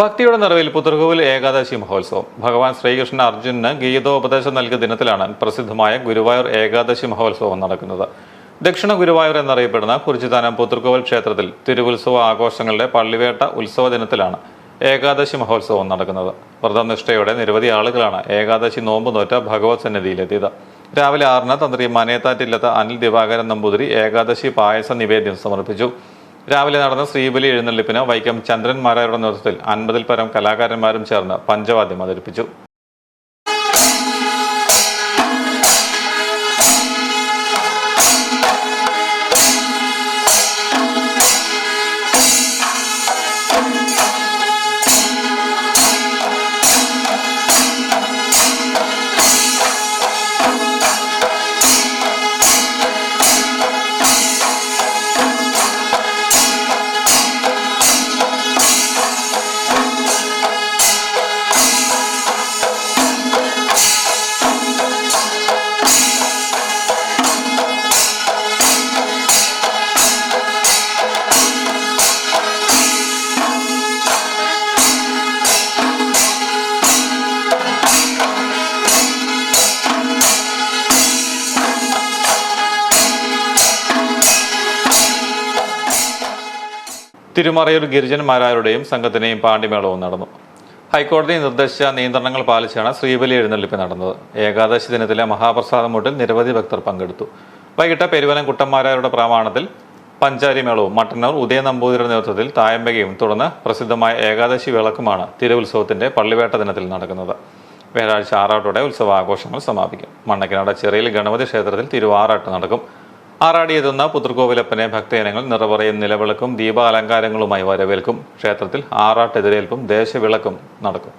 ഭക്തിയുടെ നിറവിൽ പുത്രകോവിൽ ഏകാദശി മഹോത്സവം. ഭഗവാൻ ശ്രീകൃഷ്ണൻ അർജുനന് ഗീതോപദേശം നൽകിയ ദിനത്തിലാണ് പ്രസിദ്ധമായ ഗുരുവായൂർ ഏകാദശി മഹോത്സവം നടക്കുന്നത്. ദക്ഷിണ ഗുരുവായൂർ എന്നറിയപ്പെടുന്ന കുറിച്ചിതാനം പുത്രകോവിൽ ക്ഷേത്രത്തിൽ തിരുവുത്സവ ആഘോഷങ്ങളുടെ പള്ളിവേട്ട ഉത്സവ ദിനത്തിലാണ് ഏകാദശി മഹോത്സവം നടക്കുന്നത്. വ്രതനിഷ്ഠയോടെ നിരവധി ആളുകളാണ് ഏകാദശി നോമ്പ് നോറ്റ ഭഗവത് സന്നിധിയിലെത്തിയത്. രാവിലെ ആറിന് തന്ത്രി മനേത്താറ്റില്ലത്ത അനിൽ ദിവാകരൻ നമ്പൂതിരി ഏകാദശി പായസ നിവേദ്യം സമർപ്പിച്ചു. രാവിലെ നടന്ന ശ്രീബലി എഴുന്നള്ളിപ്പിന് വൈക്കം ചന്ദ്രൻ ചന്ദ്രന്മാരാരുടെ നേതൃത്വത്തിൽ അൻപതിൽ പരം കലാകാരന്മാരും ചേർന്ന് പഞ്ചവാദ്യം അവതരിപ്പിച്ചു. തിരുമറയൂർ ഗിരിജന്മാരാരുടെയും സംഘത്തിനെയും പാണ്ഡിമേളവും നടന്നു. ഹൈക്കോടതി നിർദ്ദേശിച്ച നിയന്ത്രണങ്ങൾ പാലിച്ചാണ് ശ്രീബലി എഴുന്നള്ളിപ്പ് നടന്നത്. ഏകാദശി ദിനത്തിലെ മഹാപ്രസാദം മുട്ടിൽ നിരവധി ഭക്തർ പങ്കെടുത്തു. വൈകിട്ട് പെരുവനം കുട്ടന്മാരാരുടെ പ്രമാണത്തിൽ പഞ്ചാരിമേളവും മട്ടന്നൂർ ഉദയ നമ്പൂതിരുടെ നേതൃത്വത്തിൽ തായമ്പകയും തുടർന്ന് പ്രസിദ്ധമായ ഏകാദശി വിളക്കുമാണ് തിരുവുത്സവത്തിന്റെ പള്ളിവേട്ട ദിനത്തിൽ നടക്കുന്നത്. വ്യാഴാഴ്ച ആറാട്ടോടെ ഉത്സവാഘോഷങ്ങൾ സമാപിക്കും. മണ്ണക്കിനാട് ചെറിയ ഗണപതി ക്ഷേത്രത്തിൽ തിരുവാറാട്ട് നടക്കും. ആറാടിയെത്തുന്ന പുത്രകോവിലപ്പനെ ഭക്തജനങ്ങൾ നിറവറയും നിലവിളക്കും ദീപാലങ്കാരങ്ങളുമായി വരവേൽക്കും. ക്ഷേത്രത്തിൽ ആറാട്ടെതിരേൽപ്പും ദേശവിളക്കും നടക്കും.